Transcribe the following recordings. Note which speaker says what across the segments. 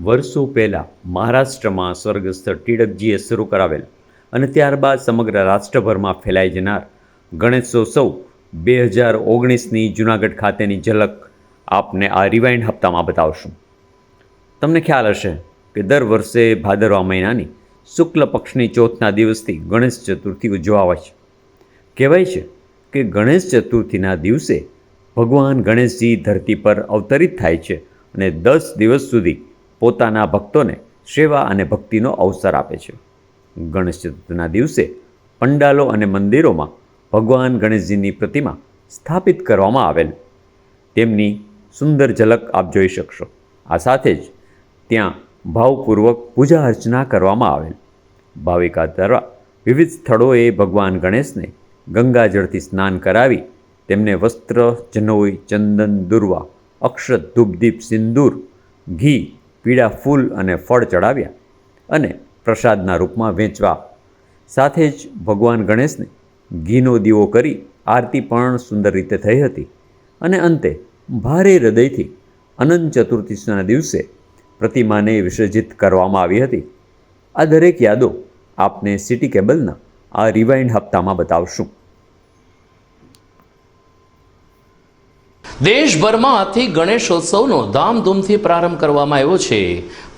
Speaker 1: વર્ષો પહેલાં મહારાષ્ટ્રમાં સ્વર્ગસ્થ ટીડકજીએ શરૂ કરાવેલ અને ત્યારબાદ સમગ્ર રાષ્ટ્રભરમાં ફેલાઈ જનાર ગણેશોત્સવ બે હજાર ઓગણીસની જૂનાગઢ ખાતેની ઝલક આપને આ રિવાઇન્ડ હપ્તામાં બતાવશું. તમને ખ્યાલ હશે કે દર વર્ષે ભાદરવા મહિનાની શુક્લ પક્ષની ચોથના દિવસથી ગણેશ ચતુર્થી ઉજવાવાય છે. કહેવાય છે કે ગણેશ ચતુર્થીના દિવસે ભગવાન ગણેશજી ધરતી પર અવતરિત થાય છે અને દસ દિવસ સુધી પોતાના ભક્તોને સેવા અને ભક્તિનો અવસર આપે છે. ગણેશ ચતુર્થીના દિવસે પંડાલો અને મંદિરોમાં ભગવાન ગણેશજીની પ્રતિમા સ્થાપિત કરવામાં આવેલ. તેમની સુંદર ઝલક આપ જોઈ શકશો. આ સાથે જ ત્યાં ભાવપૂર્વક પૂજા અર્ચના કરવામાં આવેલ. ભાવિકા દ્વારા વિવિધ સ્થળોએ ભગવાન ગણેશને ગંગાજળથી સ્નાન કરાવી તેમને વસ્ત્ર, જનોઈ, ચંદન, દુર્વા, અક્ષત, ધૂપદીપ, સિંદૂર, ઘી પીળા ફૂલ અને ફળ ચડાવ્યા અને પ્રસાદના રૂપમાં વેચવા. સાથે જ ભગવાન ગણેશને ઘીનો દીવો કરી આરતી પણ સુંદર રીતે થઈ હતી અને અંતે ભારે હૃદયથી અનંત ચતુર્થીના દિવસે પ્રતિમાને વિસર્જિત કરવામાં આવી હતી. આ દરેક યાદો આપને સિટી કેબલના આ રિવાઇન્ડ હપ્તામાં બતાવશું.
Speaker 2: દેશભરમાં આથી ગણેશોત્સવનો ધામધૂમથી પ્રારંભ કરવામાં આવ્યો છે.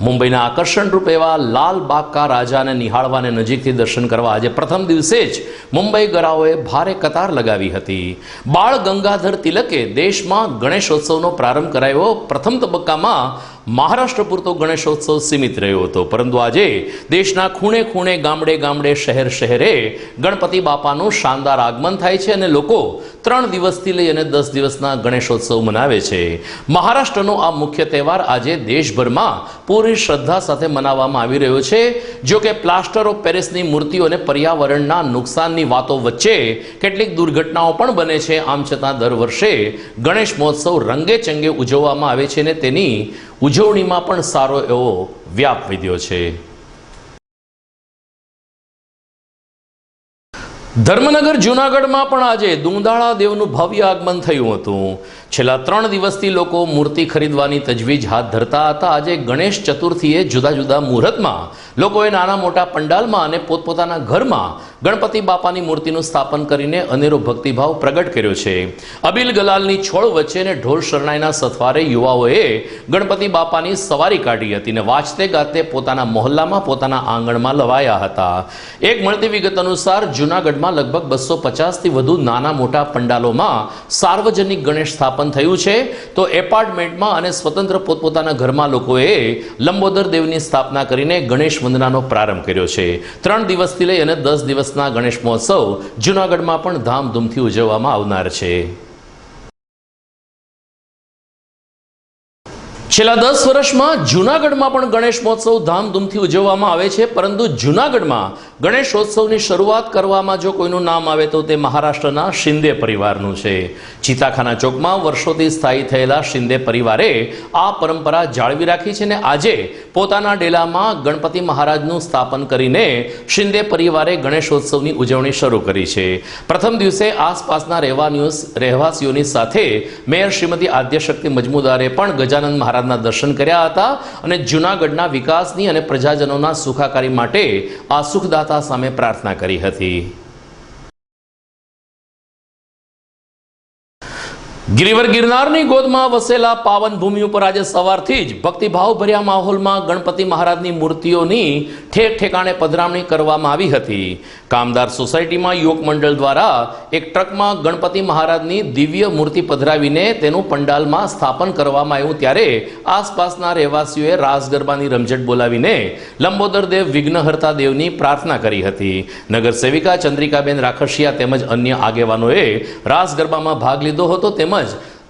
Speaker 2: મુંબઈના આકર્ષણરૂપ એવા લાલ બાગકા રાજાને નિહાળવાને નજીકથી દર્શન કરવા આજે પ્રથમ દિવસે જ મુંબઈ ગરાઓએ ભારે કતાર લગાવી હતી. બાળ ગંગાધર તિલકે દેશમાં ગણેશોત્સવનો પ્રારંભ કરાયો. પ્રથમ તબક્કામાં મહારાષ્ટ્ર પૂરતો ગણેશોત્સવ સીમિત રહ્યો હતો. પરંતુ આજે દેશના ખૂણે ખૂણે, ગામડે ગામડે, શહેર શહેરે ગણપતિ બાપાનું શાનદાર આગમન થાય છે અને લોકો ત્રણ દિવસથી લઈ અને દસ દિવસના ગણેશોત્સવ મનાવે છે. મહારાષ્ટ્રનો આ મુખ્ય તહેવાર આજે દેશભરમાં પૂરી શ્રદ્ધા સાથે મનાવવામાં આવી રહ્યો છે. જો કે પ્લાસ્ટર ઓફ પેરિસની મૂર્તિઓ અને પર્યાવરણના નુકસાનની વાતો વચ્ચે કેટલીક દુર્ઘટનાઓ પણ બને છે. આમ છતાં દર વર્ષે ગણેશ મહોત્સવ રંગે ચંગે ઉજવવામાં આવે છે અને તેની ઉજવણીમાં પણ સારો એવો વ્યાપ વિધ્યો છે. ધર્મનગર જૂનાગઢમાં પણ આજે દુંદાળા દેવનું ભવ્ય આગમન થયું હતું. છેલ્લા ત્રણ દિવસથી લોકો મૂર્તિ ખરીદવાની તજવીજ હાથ ધરતા હતા. આજે ગણેશ ચતુર્થીએ જુદા જુદા મુહૂર્તમાં લોકોએ નાના મોટા પંડાલમાં અને પોતપોતાના ઘરમાં ગણપતિ બાપાની મૂર્તિનું સ્થાપન કરીને અનેરો ભક્તિભાવ પ્રગટ કર્યો છે. અબિલ ગલાલની છોડ વચ્ચે અને ઢોલ શરણાઈના સથવારે યુવાઓએ ગણપતિ બાપાની સવારી કાઢી હતી ને વાંચતે ગાતે પોતાના મોહલ્લામાં પોતાના આંગણમાં લવાયા હતા. એક મળતી વિગત અનુસાર જૂનાગઢમાં લગભગ બસો પચાસથી વધુ નાના મોટા પંડાલોમાં સાર્વજનિક ગણેશ સ્થાપન થયું છે, તો એપાર્ટમેન્ટમાં અને સ્વતંત્ર પોતપોતાના ઘરમાં લોકોએ લંબોદર દેવની સ્થાપના કરીને ગણેશ વંદનાનો પ્રારંભ કર્યો છે. ત્રણ દિવસથી લઈ અને દસ દિવસના ગણેશ મહોત્સવ જૂનાગઢમાં પણ ધામધૂમથી ઉજવવામાં આવનાર છે. છેલ્લા દસ વર્ષમાં જૂનાગઢમાં પણ ગણેશ મહોત્સવ ધામધૂમથી ઉજવવામાં આવે છે, પરંતુ જૂનાગઢમાં ગણેશોત્સવની શરૂઆત કરવામાં જો કોઈનું નામ આવે તો તે મહારાષ્ટ્રના શિંદે પરિવારનું છે. ચિતાખાના ચોકમાં વર્ષોથી સ્થાયી થયેલા શિંદે પરિવારે આ પરંપરા જાળવી રાખી છે અને આજે પોતાના ડેલામાં ગણપતિ મહારાજનું સ્થાપન કરીને શિંદે પરિવારે ગણેશોત્સવની ઉજવણી શરૂ કરી છે. પ્રથમ દિવસે આસપાસના રહેવાનીઓ રહેવાસીઓની સાથે મેયર શ્રીમતી આદ્યશક્તિ મજમુદારે પણ ગજાનંદ મહારાજના દર્શન કર્યા હતા અને જૂનાગઢના વિકાસની અને પ્રજાજનોના સુખાકારી માટે આ સુખદાતા સામે પ્રાર્થના કરી હતી. ગિરિવર ગિરનારની ગોદમાં વસેલા પાવન ભૂમિ ઉપર આજે સવારથી જ ભક્તિભાવ ભર્યા માહોલમાં ગણપતિ મહારાજની મૂર્તિઓની ઠેક ઠેકાણે પધરામણી કરવામાં આવી હતી. કામદાર સોસાયટીમાં યુવક મંડળ દ્વારા એક ટ્રકમાં ગણપતિ મહારાજની દિવ્ય મૂર્તિ પધરાવીને તેનું પંડાલમાં સ્થાપન કરવામાં આવ્યું ત્યારે આસપાસના રહેવાસીઓએ રાસ ગરબાની રમઝટ બોલાવીને લંબોદર દેવ વિઘ્નહર્તા દેવની પ્રાર્થના કરી હતી. નગર સેવિકા ચંદ્રિકાબેન રાખશિયા તેમજ અન્ય આગેવાનોએ રાસ ગરબામાં ભાગ લીધો હતો તેમજ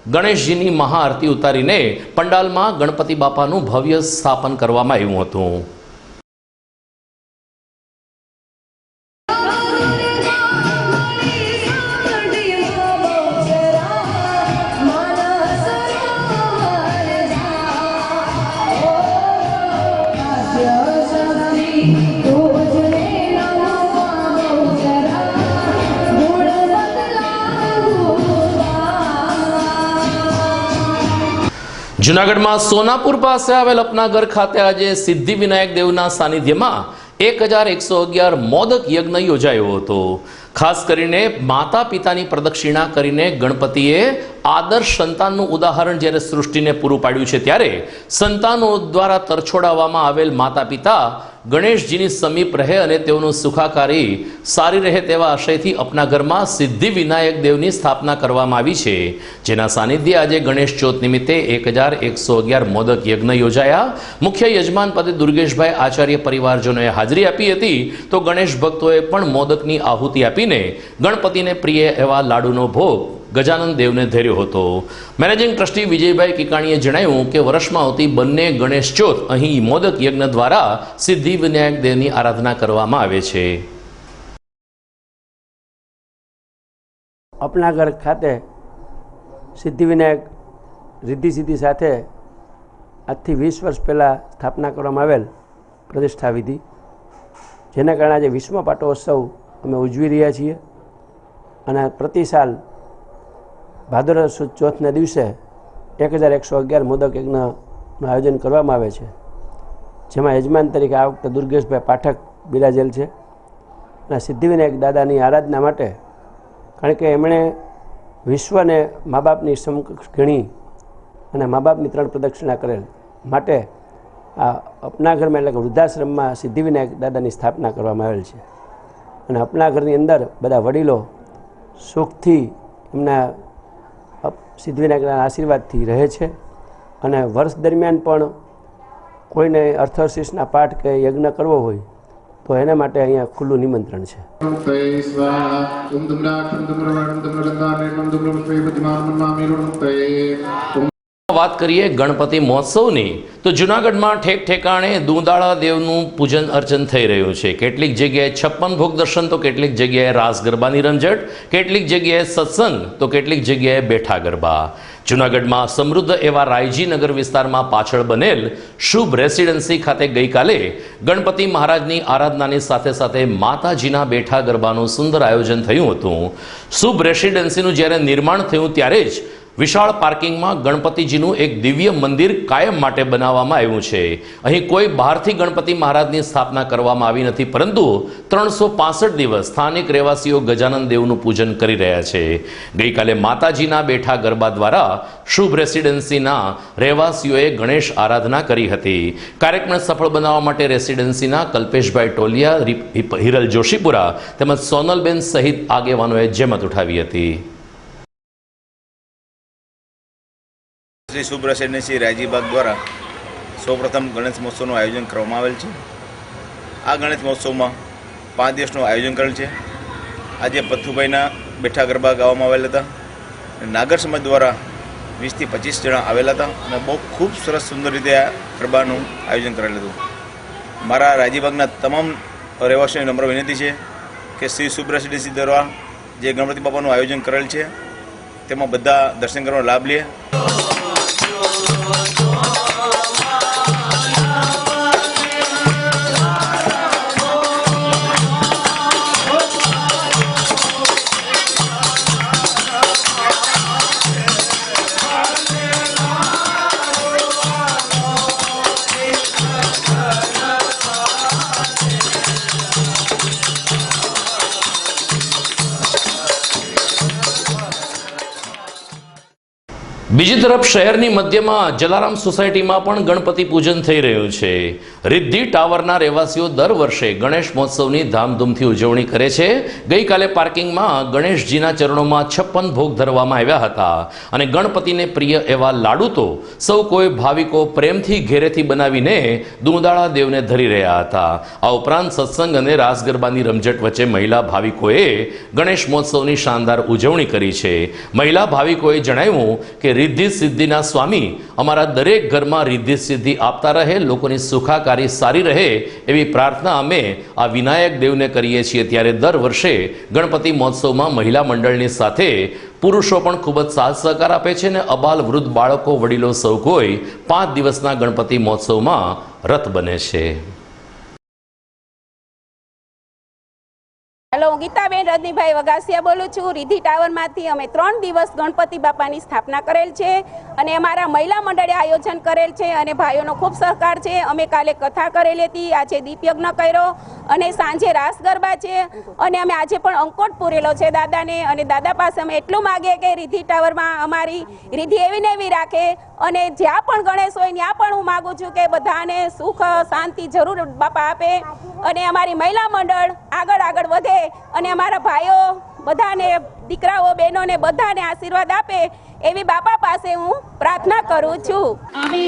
Speaker 2: ગણેશજીની મહાઆરતી ઉતારીને પંડાલમાં ગણપતિ બાપાનું ભવ્ય સ્થાપન કરવામાં આવ્યું હતું. જુનાગઢમાં સોનાપુર પાસે આવેલ અપનાગર ખાતે આજે સિદ્ધિ વિનાયક દેવના સાનિધ્યમાં એક હજાર એકસો અગિયાર મોદક યજ્ઞ યોજાયો હતો. ખાસ કરીને માતા પિતાની પ્રદક્ષિણા કરીને ગણપતિએ આદર્શ સંતાનનું ઉદાહરણ જ્યારે સૃષ્ટિને પૂરું પાડ્યું છે ત્યારે સંતાનો દ્વારા તરછોડાવવામાં આવેલ માતા પિતા ગણેશજીની સમીપ રહે અને તેઓનું સુખાકારી સારી રહે તેવા આશયથી અપના ઘરમાં સિદ્ધિ વિનાયક દેવની સ્થાપના કરવામાં આવી છે. જેના સાનિધ્ય આજે ગણેશ ચોથ નિમિત્તે એક હજાર એકસો અગિયાર મોદક યજ્ઞ યોજાયા. મુખ્ય યજમાન પદે દુર્ગેશભાઈ આચાર્ય પરિવારજનોએ હાજરી આપી હતી. તો ગણેશ ભક્તોએ પણ મોદકની આહુતિ આપીને ગણપતિને પ્રિય એવા લાડુનો ભોગ ગજાનંદ દેવને ધર્યો હતો. મેનેજિંગ ટ્રસ્ટી વિજયભાઈ કિકાણીએ જણાવ્યું કે વર્ષમાં આવતી બંને ગણેશ ચોથ અહીં મોદક યજ્ઞ દ્વારા સિદ્ધિ વિનાયક દેવની આરાધના કરવામાં આવે છે.
Speaker 3: અપનાગર ખાતે સિદ્ધિવિનાયક રિદ્ધિ સિદ્ધિ સાથે આજથી વીસ વર્ષ પહેલાં સ્થાપના કરવામાં આવેલ પ્રતિષ્ઠા વિધિ, જેના કારણે આજે વિશ્વ પાટોત્સવ અમે ઉજવી રહ્યા છીએ. અને પ્રતિ સાલ ભાદરવા સુદ ચોથના દિવસે એક હજાર એકસો અગિયાર મોદક યજ્ઞનું આયોજન કરવામાં આવે છે. જેમાં યજમાન તરીકે આ વખતે દુર્ગેશભાઈ પાઠક બિરાજેલ છે. અને સિદ્ધિવિનાયક દાદાની આરાધના માટે કારણ કે એમણે વિશ્વને મા બાપની સમકક્ષ ગણી અને મા બાપની ત્રણ પ્રદક્ષિણા કરેલ માટે આ અપનાઘરમાં એટલે કે વૃદ્ધાશ્રમમાં સિદ્ધિવિનાયક દાદાની સ્થાપના કરવામાં આવેલ છે. અને અપનાઘરની અંદર બધા વડીલો સુખથી એમના સિદ્ધિવિનાયકના આશીર્વાદથી રહે છે અને વર્ષ દરમિયાન પણ કોઈને અર્થશીષના પાઠ કે યજ્ઞ કરવો હોય તો એના માટે અહીંયા ખુલ્લું નિમંત્રણ છે.
Speaker 2: વાત કરીએ ગણપતિ મહોત્સવની, તો જુનાગઢમાં ઠેક ઠેકાણે દૂંદાળા દેવનું પૂજન અર્ચન થઈ રહ્યું છે. કેટલીક જગ્યાએ છપ્પન ભોગ દર્શન, તો કેટલીક જગ્યાએ રાસ ગરબાની રમઝટ, કેટલીક જગ્યાએ સત્સંગ, તો કેટલીક જગ્યાએ બેઠા ગરબા. જુનાગઢમાં સમૃદ્ધ એવા રાયજીનગર વિસ્તારમાં પાછળ બનેલ શુભ રેસિડેન્સી ખાતે ગઈકાલે ગણપતિ મહારાજની આરાધનાની સાથે સાથે માતાજીના બેઠા ગરબાનું સુંદર આયોજન થયું હતું. શુભ રેસિડેન્સીનું જ્યારે નિર્માણ થયું, ત્યારે જ વિશાળ પાર્કિંગમાં ગણપતિજીનું એક દિવ્ય મંદિર કાયમ માટે બનાવવામાં આવ્યું છે. અહીં કોઈ બહારથી ગણપતિ મહારાજની સ્થાપના કરવામાં આવી નથી, પરંતુ ત્રણસો દિવસ સ્થાનિક રહેવાસીઓ ગજાનંદ દેવનું પૂજન કરી રહ્યા છે. ગઈકાલે માતાજીના બેઠા ગરબા દ્વારા શુભ રેસિડેન્સીના રહેવાસીઓએ ગણેશ આરાધના કરી હતી. કાર્યક્રમને સફળ બનાવવા માટે રેસિડેન્સીના કલ્પેશભાઈ ટોલિયા હિરલ જોશીપુરા તેમજ સોનલબેન સહિત આગેવાનોએ જેમત ઉઠાવી હતી.
Speaker 4: શ્રી શુભ શ્રી રાયજીબાગ દ્વારા સૌપ્રથમ ગણેશ મહોત્સવનું આયોજન કરવામાં આવેલ છે. આ ગણેશ મહોત્સવમાં પાંચ દિવસનું આયોજન કરેલ છે. આજે પથ્થુભાઈના બેઠા ગરબા ગાવામાં આવેલા હતા. નાગર સમાજ દ્વારા વીસથી પચીસ જણા આવેલા હતા અને બહુ ખૂબ સરસ સુંદર રીતે આ ગરબાનું આયોજન કરેલ હતું. મારા રાજીબાગના તમામ રહેવાસીઓને નમ્ર વિનંતી છે કે શ્રી રેસિડેન્સી દ્વારા જે ગણપતિ બાપાનું આયોજન કરેલ છે, તેમાં બધા દર્શન કરવાનો લાભ લે.
Speaker 2: બીજી તરફ શહેરની મધ્યમાં જલારામ સોસાયટીમાં પણ ગણપતિ પૂજન થઈ રહ્યું છે. રિદ્ધિ ટાવરના રહેવાસીઓ દર વર્ષે ગણેશ મહોત્સવની ધામધૂમથી ઉજવણી કરે છે. ગઈકાલે પાર્કિંગમાં ગણેશજીના ચરણોમાં છપ્પન ભોગ ધરવામાં આવ્યા હતા અને ગણપતિને પ્રિય એવા લાડુ તો સૌ કોઈ ભાવિકો પ્રેમથી ઘેરેથી બનાવીને દુંદાળા દેવને ધરી રહ્યા હતા. આ ઉપરાંત સત્સંગ અને રાસ ગરબાની રમઝટ વચ્ચે મહિલા ભાવિકોએ ગણેશ મહોત્સવની શાનદાર ઉજવણી કરી છે. મહિલા ભાવિકોએ જણાવ્યું કે રિદ્ધિ સિદ્ધિના સ્વામી અમારા દરેક ઘરમાં રિદ્ધિ સિદ્ધિ આપતા રહે, લોકોની સુખાકારી સારી રહે એવી પ્રાર્થના અમે આ વિનાયક દેવને કરીએ છીએ. ત્યારે દર વર્ષે ગણપતિ મહોત્સવમાં મહિલા મંડળની સાથે પુરુષો પણ ખૂબ જ સાથ સહકાર આપે છે અને અબાલ વૃદ્ધ બાળકો, વડીલો સૌ કોઈ પાંચ દિવસના ગણપતિ મહોત્સવમાં રત બને છે.
Speaker 5: હું ગીતાબેન રજનીભાઈ વગાસિયા બોલું છું. રીધી ટાવરમાંથી અમે ત્રણ દિવસ ગણપતિ બાપાની સ્થાપના કરેલ છે અને અમારા મહિલા મંડળે આયોજન કરેલ છે અને ભાઈઓનો ખૂબ સહકાર છે. અમે કાલે કથા કરેલી હતી, આજે દીપયજ્ઞ કર્યો અને સાંજે રાસ ગરબા છે અને અમે આજે પણ અંકોટ પૂરેલો છે દાદાને અને દાદા પાસે અમે એટલું માગીએ કે રીધી ટાવરમાં અમારી રીધી એવી ને એવી રાખે અને જ્યાં પણ ગણેશ હોય ત્યાં પણ હું માગું છું કે બધાને સુખ, શાંતિ જરૂર બાપા આપે અને અમારી મહિલા મંડળ આગળ આગળ વધે અને અમારા ભાઈઓ બધાને, દીકરાઓ, બહેનોને બધાને આશીર્વાદ આપે એવી બાપા પાસે હું પ્રાર્થના કરું છું.
Speaker 6: અમે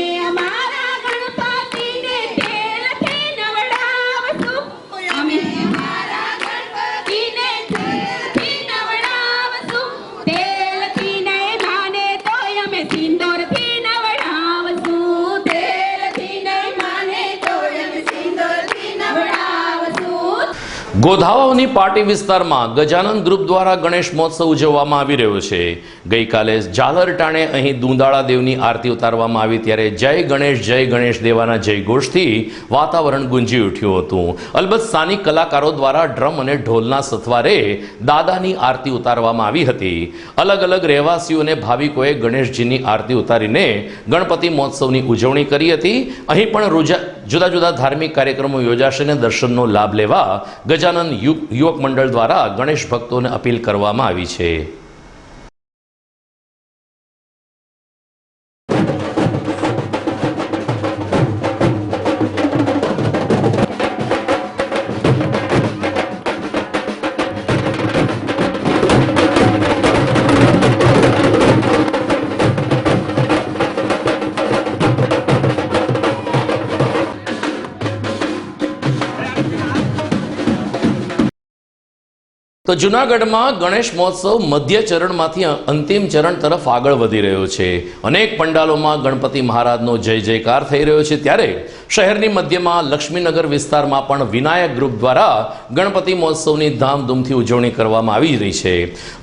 Speaker 2: ગોધાવાની પાટી વિસ્તારમાં ગજાનંદ ગ્રુપ દ્વારા ગણેશ મહોત્સવ ઉજવવામાં આવી રહ્યો છે. ગઈકાલે ઝાલર ટાણે અહીં દુંદાળા દેવની આરતી ઉતારવામાં આવી ત્યારે જય ગણેશ જય ગણેશ દેવાના જયઘોષથી વાતાવરણ ગુંજી ઉઠ્યું હતું. અલબત્ત સ્થાનિક કલાકારો દ્વારા ડ્રમ અને ઢોલના સથવારે દાદાની આરતી ઉતારવામાં આવી હતી. અલગ અલગ રહેવાસીઓને ભાવિકોએ ગણેશજીની આરતી ઉતારીને ગણપતિ મહોત્સવની ઉજવણી કરી હતી. અહીં પણ રોજા જુદા જુદા ધાર્મિક કાર્યક્રમો યોજાશે અને દર્શનનો લાભ લેવા ગજાનંદ યુ- યુવક મંડળ દ્વારા ગણેશ ભક્તોને અપીલ કરવામાં આવી છે. તો જૂનાગઢમાં ગણેશ મહોત્સવ મધ્ય ચરણમાંથી અંતિમ ચરણ તરફ આગળ વધી રહ્યો છે. અનેક પંડાલોમાં ગણપતિ મહારાજનો જય જયકાર થઈ રહ્યો છે. ત્યારે શહેરની મધ્યમાં લક્ષ્મીનગર વિસ્તારમાં પણ વિનાયક ગ્રુપ દ્વારા ગણપતિ મહોત્સવની ધામધૂમથી ઉજવણી કરવામાં આવી રહી છે.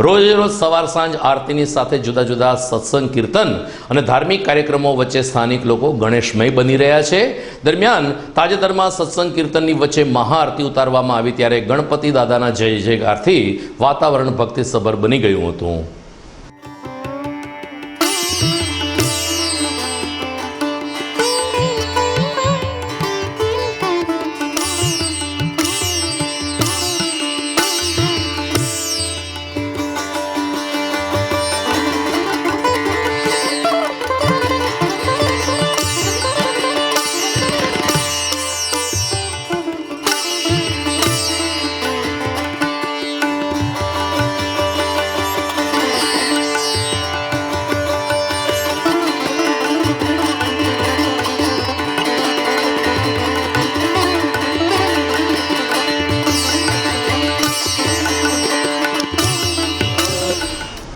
Speaker 2: રોજ રોજ સવાર સાંજ આરતીની સાથે જુદા જુદા સત્સંગ, કીર્તન અને ધાર્મિક કાર્યક્રમો વચ્ચે સ્થાનિક લોકો ગણેશમય બની રહ્યા છે. દરમિયાન તાજેતરમાં સત્સંગ, કીર્તનની વચ્ચે મહાઆરતી ઉતારવામાં આવી ત્યારે ગણપતિ દાદાના જય જયકારથી વાતાવરણ ભક્તિસભર બની ગયું હતું.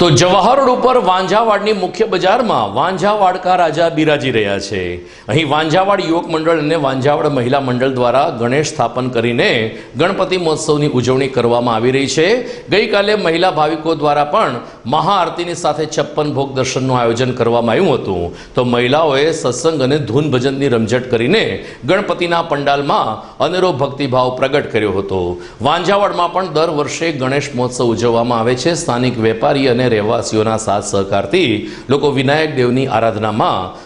Speaker 2: તો જવાહર રોડ ઉપર વાંઝાવાડની મુખ્ય બજારમાં વાંઝાવાડકા રાજા બિરાજી રહ્યા છે. અહીં વાંઝાવાડ યુવક મંડળ અને વાંઝાવાડ મહિલા મંડળ દ્વારા ગણેશ સ્થાપન કરીને ગણપતિ મહોત્સવની ઉજવણી કરવામાં આવી રહી છે. ગઈકાલે મહિલા ભાવિકો દ્વારા પણ મહાઆરતીની સાથે છપ્પન ભોગ દર્શનનું આયોજન કરવામાં આવ્યું હતું. તો મહિલાઓએ સત્સંગ અને ધૂન ભજનની રમઝટ કરીને ગણપતિના પંડાલમાં અનેરો ભક્તિભાવ પ્રગટ કર્યો હતો. વાંઝાવાડમાં પણ દર વર્ષે ગણેશ મહોત્સવ ઉજવવામાં આવે છે. સ્થાનિક વેપારી અને રહેવાસીઓના સાથ સહકારથી લોકો વિનાયક દેવની આરાધનામાં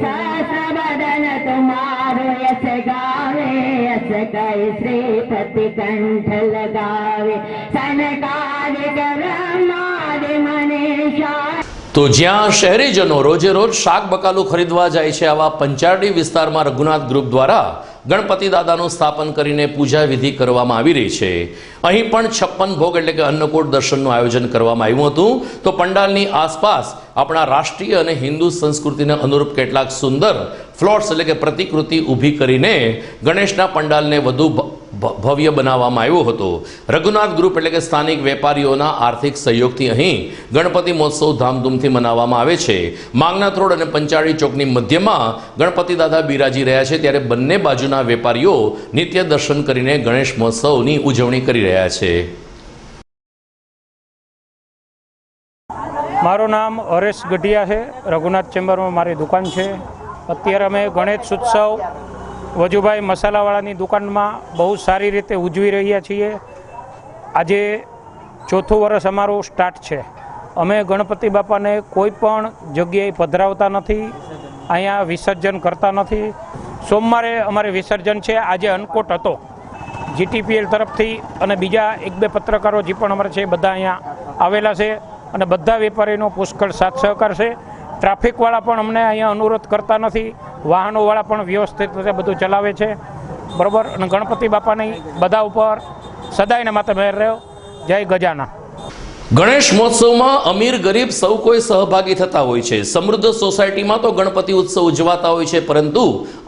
Speaker 6: સસ બદન તુમારો યસ ગાવે યસ ગઈ શ્રીપતિ કંઠ લગાવે સનકાર
Speaker 2: તો જ્યાં શહેરીજનો રોજે રોજ શાક બકાલું ખરીદવા જાય છે, આવા પંચારડી વિસ્તારમાં રઘુનાથ ગ્રુપ દ્વારા ગણપતિ દાદાનું સ્થાપન કરીને પૂજા વિધિ કરવામાં આવી રહી છે. અહીં પણ છપ્પન ભોગ એટલે કે અન્નકૂટ દર્શનનું આયોજન કરવામાં આવ્યું હતું. તો પંડાલની આસપાસ આપણા રાષ્ટ્રીય અને હિન્દુ સંસ્કૃતિને અનુરૂપ કેટલાક સુંદર ફ્લોટ્સ એટલે કે પ્રતિકૃતિ ઊભી કરીને ગણેશના પંડાલને વધુ ભવ્ય બનાવવામાં આવ્યો હતો. રઘુનાથ ગ્રુપ એટલે કે સ્થાનિક વેપારીઓના આર્થિક સહયોગથી અહીં ગણપતિ મહોત્સવ ધામધૂમથી મનાવવામાં આવે છે. માંગનાથ રોડ અને પંચાળી ચોકની મધ્યમાં ગણપતિ દાદા બિરાજી રહ્યા છે ત્યારે બંને બાજુના વેપારીઓ નિત્ય દર્શન કરીને ગણેશ મહોત્સવની ઉજવણી કરી રહ્યા છે.
Speaker 7: મારું નામ હરેશ ગઢિયા છે. રઘુનાથ ચેમ્બરમાં મારી દુકાન છે. અત્યારે અમે ગણેશ ઉત્સવ વજુભાઈ મસાલાવાળાની દુકાનમાં બહુ સારી રીતે ઉજવી રહ્યા છીએ. આજે ચોથું વર્ષ અમારું સ્ટાર્ટ છે. અમે ગણપતિ બાપાને કોઈ પણ જગ્યાએ પધરાવતા નથી, અહીંયા વિસર્જન કરતા નથી. સોમવારે અમારે વિસર્જન છે, આજે અનકોટ હતો. જીટીપીએલ તરફથી અને બીજા એક બે પત્રકારો જે પણ અમારે છે, બધા અહીંયા આવેલા છે અને બધા વેપારીનો પુષ્કળ સાથ સહકાર છે. ટ્રાફિકવાળા પણ અમને અહીંયા અનુરોધ કરતા નથી. વાહનોવાળા પણ વ્યવસ્થિત રીતે બધું ચલાવે છે. બરાબર? અને ગણપતિ બાપાની બધા ઉપર સદાયને માથે મહેર રહ્યો. જય ગજાના
Speaker 2: ગણેશ મહોત્સવમાં અમીર ગરીબ સૌ કોઈ સહભાગી થતા હોય છે. સમૃદ્ધ સોસાયટીમાં તો ગણપતિ ઉત્સવ ઉજવાતા હોય છે, પરંતુ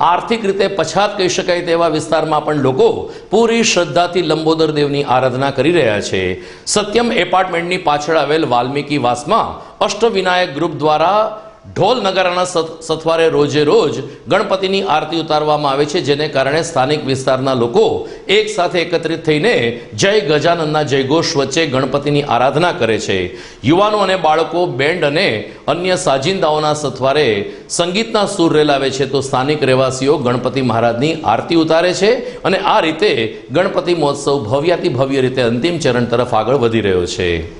Speaker 2: આર્થિક રીતે પછાત કહી શકાય તેવા વિસ્તારમાં પણ લોકો પૂરી શ્રદ્ધાથી લંબોદર દેવની આરાધના કરી રહ્યા છે. સત્યમ એપાર્ટમેન્ટની પાછળ આવેલ વાલ્મીકી વાસમાં અષ્ટવિનાયક ગ્રુપ દ્વારા ઢોલ નગારાના સથવારે રોજે રોજ ગણપતિની આરતી ઉતારવામાં આવે છે, જેને કારણે સ્થાનિક વિસ્તારના લોકો એક સાથે એકત્રિત થઈને જય ગજાનંદના જયઘોષ વચ્ચે ગણપતિની આરાધના કરે છે. યુવાનો અને બાળકો, બેન્ડ અને અન્ય સાજિંદાઓના સથવારે સંગીતના સૂર રેલાવે છે, તો સ્થાનિક રહેવાસીઓ ગણપતિ મહારાજની આરતી ઉતારે છે અને આ રીતે ગણપતિ મહોત્સવ ભવ્યાતિ ભવ્ય રીતે અંતિમ ચરણ તરફ આગળ વધી રહ્યો છે.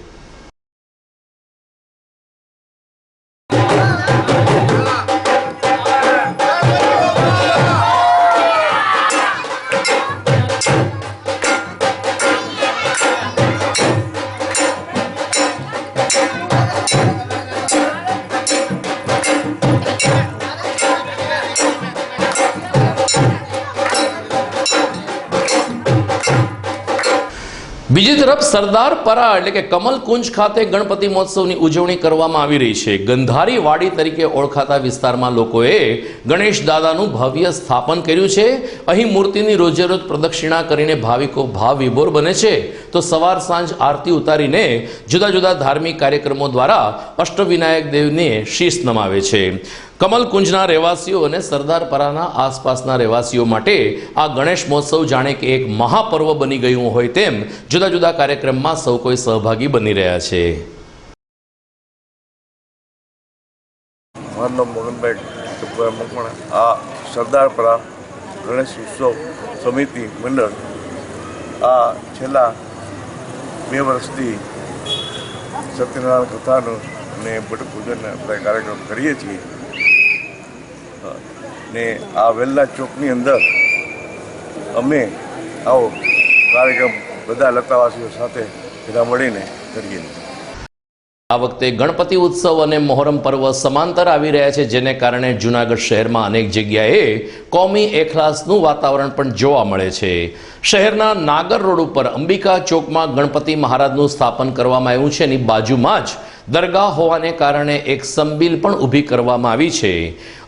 Speaker 2: બીજી તરફ સરદાર પરા એટલે કે કમલ કુંજ ખાતે ગણપતિ મહોત્સવની ઉજવણી કરવામાં આવી રહી છે. ગંધારી વાડી તરીકે ઓળખાતા વિસ્તારમાં લોકોએ ગણેશ દાદાનું ભવ્ય સ્થાપન કર્યું છે. અહીં મૂર્તિની રોજે રોજ પ્રદક્ષિણા કરીને ભાવિકો ભાવ વિભોર બને છે. તો સવાર સાંજ આરતી ઉતારીને જુદા જુદા ધાર્મિક કાર્યક્રમો દ્વારા અષ્ટવિનાયક દેવને શીશ નમાવે છે. કમલ કુંજના રહેવાસીઓ અને સરદાર પરાના આસપાસના રહેવાસીઓ માટે આ ગણેશ મહોત્સવ જાણે કે એક મહાપર્વ બની ગયું હોય તેમ જુદા જુદા કાર્યક્રમમાં સૌ કોઈ સહભાગી બની રહ્યા છે.
Speaker 8: મારું ટુકડા મકવાણા. આ સરદારપરા ગણેશ ઉત્સવ સમિતિ મંડળ આ છેલ્લા બે વર્ષથી સત્યનારાયણ કથાનું અને ભટ્ટ પૂજનને આપણે કાર્યક્રમ કરીએ છીએ. ને આ વેલ્લા ચોકની અંદર અમે આવો કાર્યક્રમ બધા લતાવાસીઓ સાથે ભેગા મળીને કરીએ.
Speaker 2: આ વખતે ગણપતિ ઉત્સવ અને મોહરમ પર્વ સમાંતર આવી રહ્યા છે, જેને કારણે જૂનાગઢ શહેરમાં અનેક જગ્યાએ કોમી એખલાસનું વાતાવરણ પણ જોવા મળે છે. શહેરના નાગર રોડ ઉપર અંબિકા ચોકમાં ગણપતિ મહારાજનું સ્થાપન કરવામાં આવ્યું છે, એની બાજુમાં જ દરગાહ હોવાને કારણે એક સંબીલ પણ ઊભી કરવામાં આવી છે.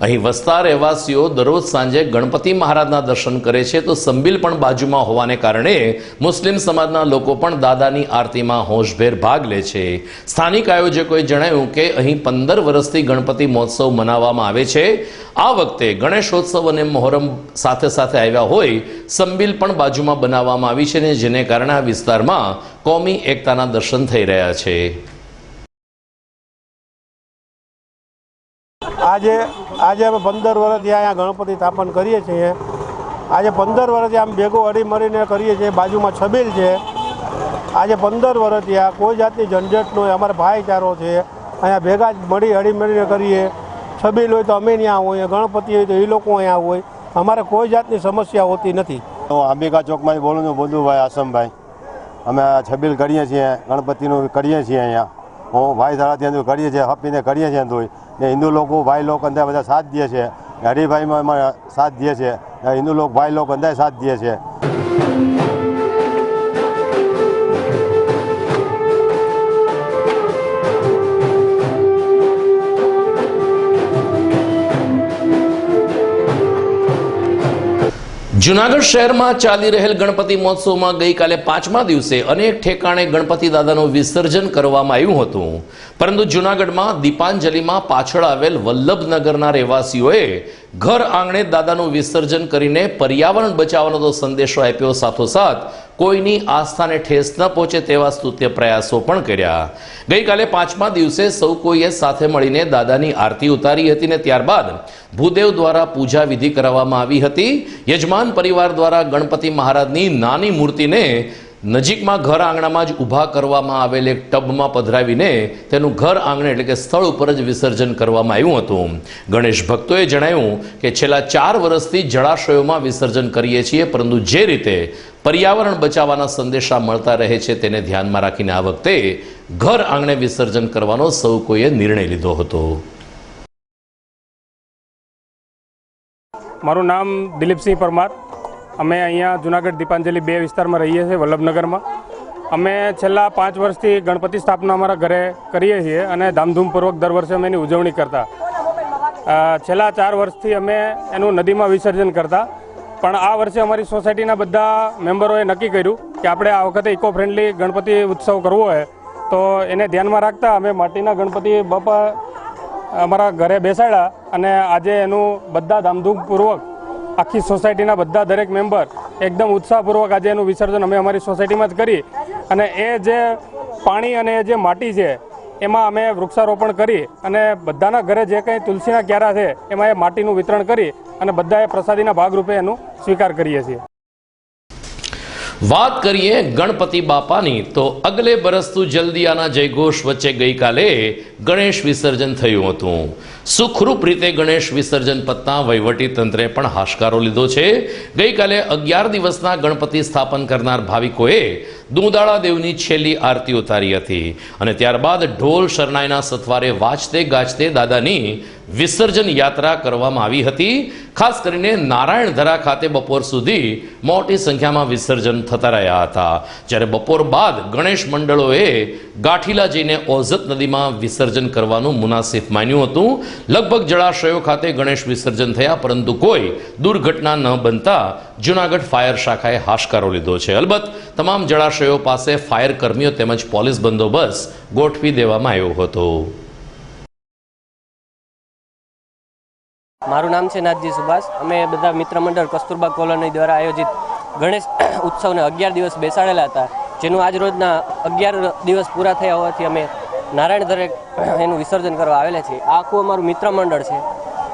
Speaker 2: અહીં વસતા રહેવાસીઓ દરરોજ સાંજે ગણપતિ મહારાજના દર્શન કરે છે તો સંબીલ પણ બાજુમાં હોવાને કારણે મુસ્લિમ સમાજના લોકો પણ દાદાની આરતીમાં હોશભેર ભાગ લે છે. સ્થાનિક આયોજકોએ જણાવ્યું કે અહીં પંદર વર્ષથી ગણપતિ મહોત્સવ મનાવવામાં આવે છે. આ વખતે ગણેશોત્સવ અને મોહરમ સાથે સાથે આવ્યા હોય સંબીલ પણ બાજુમાં બનાવવામાં આવી છે ને જેને કારણે આ વિસ્તારમાં કોમી એકતાના દર્શન થઈ રહ્યા છે.
Speaker 9: આજે આજે અમે પંદર વર્ષથી અહીંયા ગણપતિ સ્થાપન કરીએ છીએ. આજે પંદર વર્ષથી આમ ભેગો હળી મળીને કરીએ છીએ, બાજુમાં છબીલ છે. આજે પંદર વર્ષથી આ કોઈ જાતની ઝંઝટનો અમારે ભાઈચારો છે. અહીંયા ભેગા જ મળી હળી મળીને કરીએ. છબીલ હોય તો અમે ત્યાં હોઈએ, ગણપતિ હોય તો એ લોકો અહીંયા હોય. અમારે કોઈ જાતની સમસ્યા હોતી નથી.
Speaker 10: હું અંબિકા ચોકમાંથી બોલું છું બોધુભાઈ આસમભાઈ. અમે આ છબીલ કરીએ છીએ, ગણપતિનું કરીએ છીએ અહીંયા. ભાઈ ધારાથી અંદર કરીએ છીએ હપીને કરીએ છીએ અંદર ને હિન્દુ લોકો, ભાઈ લોકો અંદર બધા સાથ દે છે. હરિભાઈમાં સાથ દે છે. હિન્દુ લોકો, ભાઈ લોકો અંદર સાથ દે છે.
Speaker 2: જુનાગઢ શહેરમાં ચાલી રહેલ ગણપતિ મહોત્સવમાં ગઈકાલે પાંચમા દિવસે અનેક ઠેકાણે ગણપતિ દાદાનું વિસર્જન કરવામાં આવ્યું હતું. પરંતુ જુનાગઢમાં દીપાંજલિમાં પાછળ આવેલ વલ્લભનગરના રહેવાસીઓએ ઘર આંગણે દાદાનું વિસર્જન કરીને પર્યાવરણ બચાવવાનો તો સંદેશો આપ્યો સાથોસાથ કોઈની આસ્થાને ઠેસ ન પહોંચે તેવા સ્તુત્ય પ્રયાસો પણ કર્યા. ગઈકાલે પાંચમા દિવસે સૌ કોઈએ સાથે મળીને દાદાની આરતી ઉતારી હતી ને ત્યારબાદ ભૂદેવ દ્વારા પૂજા વિધિ કરાવવામાં આવી હતી. યજમાન પરિવાર દ્વારા ગણપતિ મહારાજની નાની મૂર્તિને નજીકમાં ઘર આંગણામાં જ ઊભા કરવામાં આવેલ એક ટબમાં પધરાવીને તેનું ઘર આંગણે એટલે કે સ્થળ ઉપર જ વિસર્જન કરવામાં આવ્યું હતું. ગણેશ ભક્તોએ જણાવ્યું કે છેલ્લા ચાર વર્ષથી જળાશયોમાં વિસર્જન કરીએ છીએ, પરંતુ જે રીતે પર્યાવરણ બચાવવાના સંદેશા મળતા રહે છે તેને ધ્યાનમાં રાખીને આ વખતે ઘર આંગણે વિસર્જન કરવાનો સૌ કોઈએ નિર્ણય લીધો હતો.
Speaker 11: મારું નામ દિલીપસિંહ પરમાર. અમે અહીંયા જુનાગઢ દીપાંજલિ બે વિસ્તારમાં રહીએ છીએ, વલ્લભનગરમાં. અમે છેલ્લા પાંચ વર્ષથી ગણપતિ સ્થાપના અમારા ઘરે કરીએ છીએ અને ધામધૂમપૂર્વક દર વર્ષે અમે એની ઉજવણી કરતા. છેલ્લા ચાર વર્ષથી અમે એનું નદીમાં વિસર્જન કરતા. પણ આ વર્ષે અમારી સોસાયટીના બધા મેમ્બરોએ નક્કી કર્યું કે આપણે આ વખતે ઇકો ફ્રેન્ડલી ગણપતિ ઉત્સવ કરવો હોય તો એને ધ્યાનમાં રાખતા અમે માટીના ગણપતિ બાપા અમારા ઘરે બેસાડ્યા અને આજે એનું બધા ધામધૂમપૂર્વક આખી સોસાયટીના બધા દરેક મેમ્બર એકદમ ઉત્સાહપૂર્વક આજે એનું વિસર્જન અમે અમારી સોસાયટીમાં જ કરી. અને એ જે પાણી અને એ જે માટી છે એમાં અમે વૃક્ષારોપણ કરી અને બધાના ઘરે જે કંઈ તુલસીના ક્યારા છે, એમાં એ માટીનું વિતરણ કરી અને બધાએ પ્રસાદીના ભાગરૂપે એનું સ્વીકાર કરીએ છીએ.
Speaker 2: વાત કરીએ ગણપતિ બાપાની, તો અગલે બરસતું જલ્દી આના જયઘોષ વચ્ચે ગઈકાલે ગણેશ વિસર્જન થયું હતું. સુખરૂપ રીતે ગણેશ વિસર્જન પત્તા તંત્રે પણ હાશકારો લીધો છે. ગઈકાલે અગિયાર દિવસના ગણપતિ સ્થાપન કરનાર ભાવિકોએ દુંદાળા દેવની છેલ્લી આરતી ઉતારી હતી અને ત્યારબાદ ઢોલ શરણાઈના સથવારે વાજતે ગાજતે દાદાની વિસર્જન યાત્રા કરવામાં આવી હતી. ખાસ કરીને નારાયણધરા ખાતે બપોર સુધી મોટી સંખ્યામાં વિસર્જન થતા રહ્યા હતા. જ્યારે બપોર બાદ ગણેશ મંડળોએ ગાંઠીલા જઈને ઓઝત નદીમાં વિસર્જન કરવાનું મુનાસિફ માન્યું હતું. લગભગ જળાશયો ખાતે ગણેશ વિસર્જન થયા, પરંતુ કોઈ દુર્ઘટના ન બનતા જુનાગઢ ફાયર શાખાએ હાશકારો લીધો છે. અલબત્ત, તમામ જળાશયો પાસે ફાયર કર્મીઓ તેમજ પોલીસ બંદોબસ્ત ગોઠવી દેવામાં આવ્યો હતો.
Speaker 12: મારું નામ છે નાથજી સુભાષ. અમે બધા મિત્ર મંડળ કસ્તુરબા કોલોની દ્વારા આયોજિત ગણેશ ઉત્સવને અગિયાર દિવસ બેસાડેલા હતા, જેનું આજ રોજના અગિયાર દિવસ પૂરા થયા હોવાથી અમે નારાયણ દરેક એનું વિસર્જન કરવા આવેલા છીએ આ આખું અમારું મિત્ર મંડળ છે,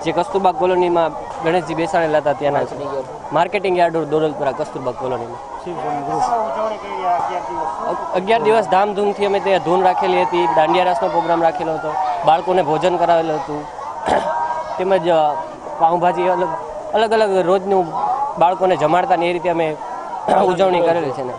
Speaker 12: જે કસ્તુરબા કોલોનીમાં ગણેશજી બેસાડેલા હતા ત્યાંના છે marketing yard road Doralpura Kasturba કોલોનીમાં. અગિયાર દિવસ ધામધૂમથી અમે ત્યાં ધૂન રાખેલી હતી, દાંડિયા રાસનો પ્રોગ્રામ રાખેલો હતો, બાળકોને ભોજન કરાવેલું હતું. તેમજ પાઉંભાજી અલગ અલગ અલગ રોજનું બાળકોને જમાડતા ને એ રીતે અમે ઉજવણી કરેલી છે ને.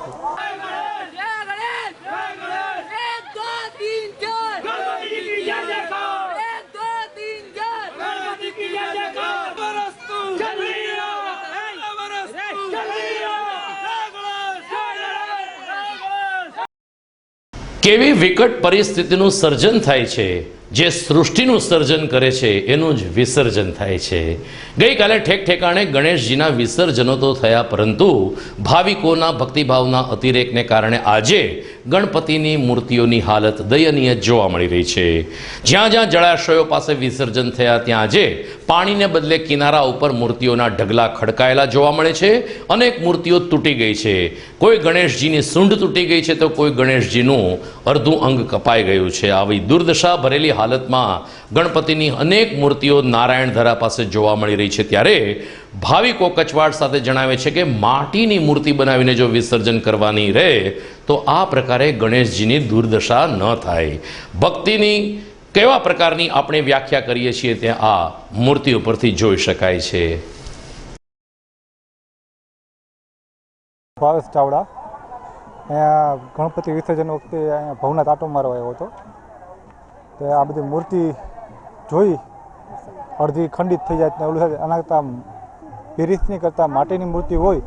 Speaker 2: કેવી વિકટ પરિસ્થિતિનું સર્જન થાય છે? જે સૃષ્ટિનું સર્જન કરે છે, એનું જ વિસર્જન થાય છે. ગઈકાલે ઠેક ઠેકાણે ગણેશજીના વિસર્જનો તો થયા, પરંતુ ભાવિકોના ભક્તિભાવના અતિરેકને કારણે આજે ગણપતિની મૂર્તિઓની હાલત દયનીય જોવા મળી રહી છે. જ્યાં જ્યાં જળાશયો પાસે વિસર્જન થયા, ત્યાં આજે પાણીને બદલે કિનારા ઉપર મૂર્તિઓના ઢગલા ખડકાયેલા જોવા મળે છે. અનેક મૂર્તિઓ તૂટી ગઈ છે. કોઈ ગણેશજીની સૂંઢ તૂટી ગઈ છે, તો કોઈ ગણેશજીનું અડધું અંગ કપાઈ ગયું છે. આવી દુર્દશા ભરેલી હાલતમાં ગણપતિની અનેક મૂર્તિઓ નારાયણધરા પાસે જોવા મળી રહી છે ત્યારે ભાવિકો કચવાટ સાથે જણાવે છે કે માટીની મૂર્તિ બનાવીને જો વિસર્જન કરવાની રહે, તો આ પ્રકારે ગણેશજીની દુર્દશા ન થાય. ભક્તિની કેવા પ્રકારની આપણે વ્યાખ્યા કરીએ છીએ ત્યાં આ મૂર્તિ ઉપરથી જોઈ શકાય છે.
Speaker 13: ભાવેશ ચાવડા. અહીંયા ગણપતિ વિસર્જન વખતે અહીંયા ભવનાથ આટો મારવા આવ્યો હતો. તો આ બધી મૂર્તિ જોઈ અડધી ખંડિત થઈ જાય ને ઓલું થાય આના કરતાં પીરીસની કરતાં માટીની મૂર્તિ હોય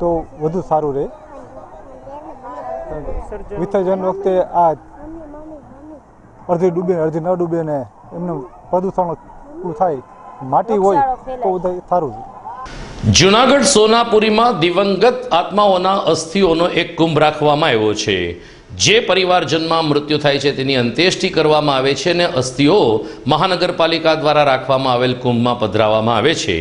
Speaker 13: તો વધુ સારું રહે. વિસર્જન વખતે આ અડધી ડૂબે અડધી ન ડૂબે ને એમનું પ્રદૂષણ થાય માટી હોય તો સારું છે
Speaker 2: જુનાગઢ સોનાપુરીમાં દિવંગત આત્માઓના અસ્થિઓનો એક કુંભ રાખવામાં આવ્યો છે. જે પરિવારજનમાં મૃત્યુ થાય છે તેની અંત્યેષ્ટિ કરવામાં આવે છે અને અસ્થિઓ મહાનગરપાલિકા દ્વારા રાખવામાં આવેલ કુંભમાં પધરાવવામાં આવે છે.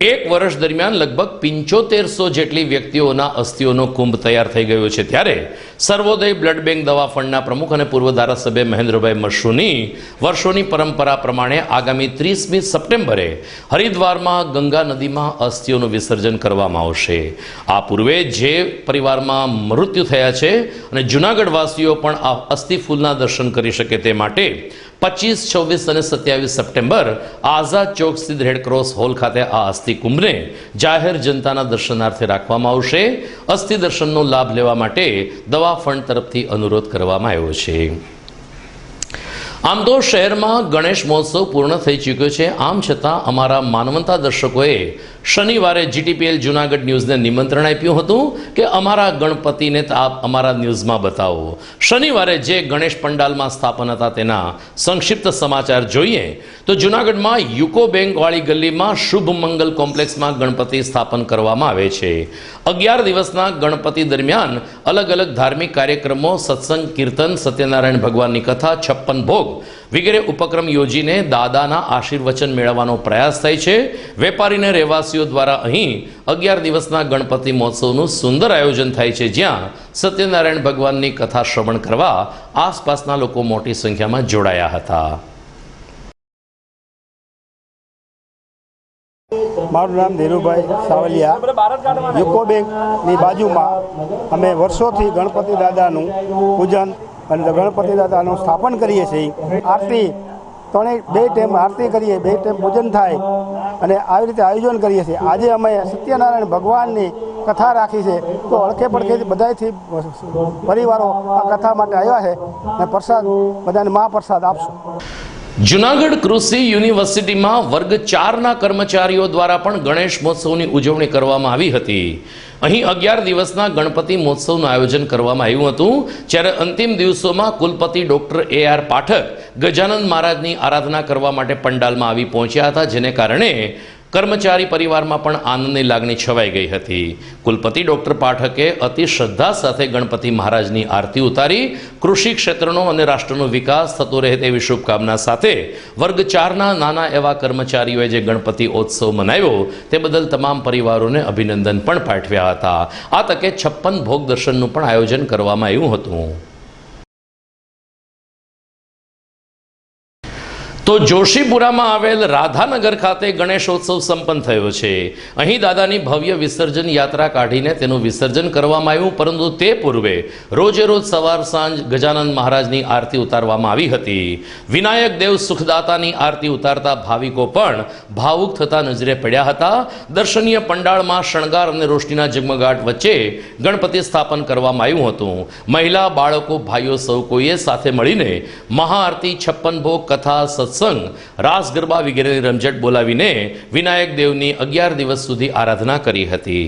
Speaker 2: એક વર્ષ દરમિયાન લગભગ પંચોતેરસો જેટલી વ્યક્તિઓના અસ્થિઓનો કુંભ તૈયાર થઈ ગયો છે. ત્યારે સર્વોદય બ્લડ બેંક દવા ફંડના પ્રમુખ અને પૂર્વ ધારાસભ્ય મહેન્દ્રભાઈ મશરૂની વર્ષોની પરંપરા પ્રમાણે આગામી ત્રીસમી સપ્ટેમ્બરે હરિદ્વારમાં ગંગા નદીમાં અસ્થિઓનું વિસર્જન કરવામાં આવશે. આ પૂર્વે જે પરિવારમાં મૃત્યુ થયા છે અને જૂનાગઢ વાસીઓ પણ આ અસ્થિ ફૂલના દર્શન કરી શકે તે માટે પચીસ, છવ્વીસ અને સત્યાવીસ સપ્ટેમ્બર આઝાદ ચોક સ્થિત રેડક્રોસ હોલ ખાતે આ અસ્થિ કુંભને જાહેર જનતાના દર્શનાર્થે રાખવામાં આવશે. અસ્થિ દર્શનનો લાભ લેવા માટે દવા ફંડ તરફથી અનુરોધ કરવામાં આવ્યો છે. આમ તો શહેરમાં ગણેશ મહોત્સવ પૂર્ણ થઈ ચૂક્યો છે. આમ છતાં અમારા માનવંતા દર્શકોએ શનિવારે જીટીપીએલ જુનાગઢ ન્યૂઝને નિમંત્રણ આપ્યું હતું કે અમારા ગણપતિને આપ અમારા ન્યૂઝમાં બતાવો. શનિવારે જે ગણેશ પંડાલમાં સ્થાપન હતા તેના સંક્ષિપ્ત સમાચાર જોઈએ તો જુનાગઢમાં યુકો બેંકવાળી ગલીમાં શુભ મંગલ કોમ્પ્લેક્સમાં ગણપતિ સ્થાપન કરવામાં આવે છે. અગિયાર દિવસના ગણપતિ દરમિયાન અલગ અલગ ધાર્મિક કાર્યક્રમો, સત્સંગ, કીર્તન, સત્યનારાયણ ભગવાનની કથા, છપ્પન ભોગ વગેરે ઉપક્રમ યોજીને દાદાના આશીર્વચન મેળવવાનો પ્રયાસ થાય છે. વેપારીને રહેવાસીઓ દ્વારા અહીં અગિયાર દિવસના ગણપતિ મહોત્સવનું સુંદર આયોજન થાય છે. જ્યાં સત્યનારાયણ ભગવાનની કથા શ્રવણ કરવા આસપાસના લોકો મોટી સંખ્યામાં જોડાયા હતા.
Speaker 14: મારું નામ ધીરુભાઈ સાવલિયા. યુકો બેંકની બાજુમાં અમે વર્ષોથી ગણપતિ દાદાનું પૂજન અને ગણપતિ દાદાનું સ્થાપન કરીએ છીએ, આરતી, ત્રણેય, બે ટાઈમ આરતી કરીએ, બે ટાઈમ પૂજન થાય અને આવી રીતે આયોજન કરીએ છીએ. આજે અમે સત્યનારાયણ ભગવાનની કથા રાખી છે. તો અડખે પડખેથી બધાથી પરિવારો આ કથા માટે આવ્યા છે અને પ્રસાદ બધાને મહાપ્રસાદ આપશું.
Speaker 2: જુનાગઢ કૃષિ યુનિવર્સિટીમાં વર્ગ ચારના કર્મચારીઓ દ્વારા પણ ગણેશ મહોત્સવની ઉજવણી કરવામાં આવી હતી. અહીં અગિયાર દિવસના ગણપતિ મહોત્સવનું આયોજન કરવામાં આવ્યું હતું, જ્યારે અંતિમ દિવસોમાં કુલપતિ doctor A R Pathak Gajanand મહારાજની આરાધના કરવા માટે પંડાલમાં આવી પહોંચ્યા હતા, જેને કારણે કર્મચારી પરિવારમાં પણ આનંદની લાગણી છવાઈ ગઈ હતી. કુલપતિ ડોક્ટર પાઠકે અતિ શ્રદ્ધા સાથે ગણપતિ મહારાજની આરતી ઉતારી. કૃષિ ક્ષેત્રનો અને રાષ્ટ્રનો વિકાસ થતો રહે તેવી શુભકામના સાથે વર્ગ ચારના નાના એવા કર્મચારીઓએ જે ગણપતિ ઉત્સવ મનાવ્યો તે બદલ તમામ પરિવારોને અભિનંદન પણ પાઠવ્યા હતા. આ તકે છપ્પન ભોગ દર્શનનું પણ આયોજન કરવામાં આવ્યું હતું. તો જોશીપુરામાં આવેલ રાધાનગર ખાતે ગણેશોત્સવ સંપન્ન થયો છે. અહીં દાદાની ભવ્ય વિસર્જન યાત્રા કાઢીને તેનું વિસર્જન કરવામાં આવ્યું, પરંતુ તે પૂર્વે રોજે રોજ સવાર સાંજ ગજાનંદ મહારાજની આરતી ઉતારવામાં આવી હતી. વિનાયક દેવ સુખદાતાની આરતી ઉતારતા ભાવિકો પણ ભાવુક થતા નજરે પડ્યા હતા. દર્શનીય પંડાળમાં શણગાર અને રોશનીના ઝગમગાટ વચ્ચે ગણપતિ સ્થાપન કરવામાં આવ્યું હતું. મહિલા, બાળકો, ભાઈઓ સૌ કોઈએ સાથે મળીને મહાઆરતી, છપ્પન ભોગ, કથા સત્સંગ. રાસ ગરબા વગેરેની રમઝટ બોલાવીને વિનાયક દેવની અગિયાર દિવસ સુધી આરાધના કરી હતી.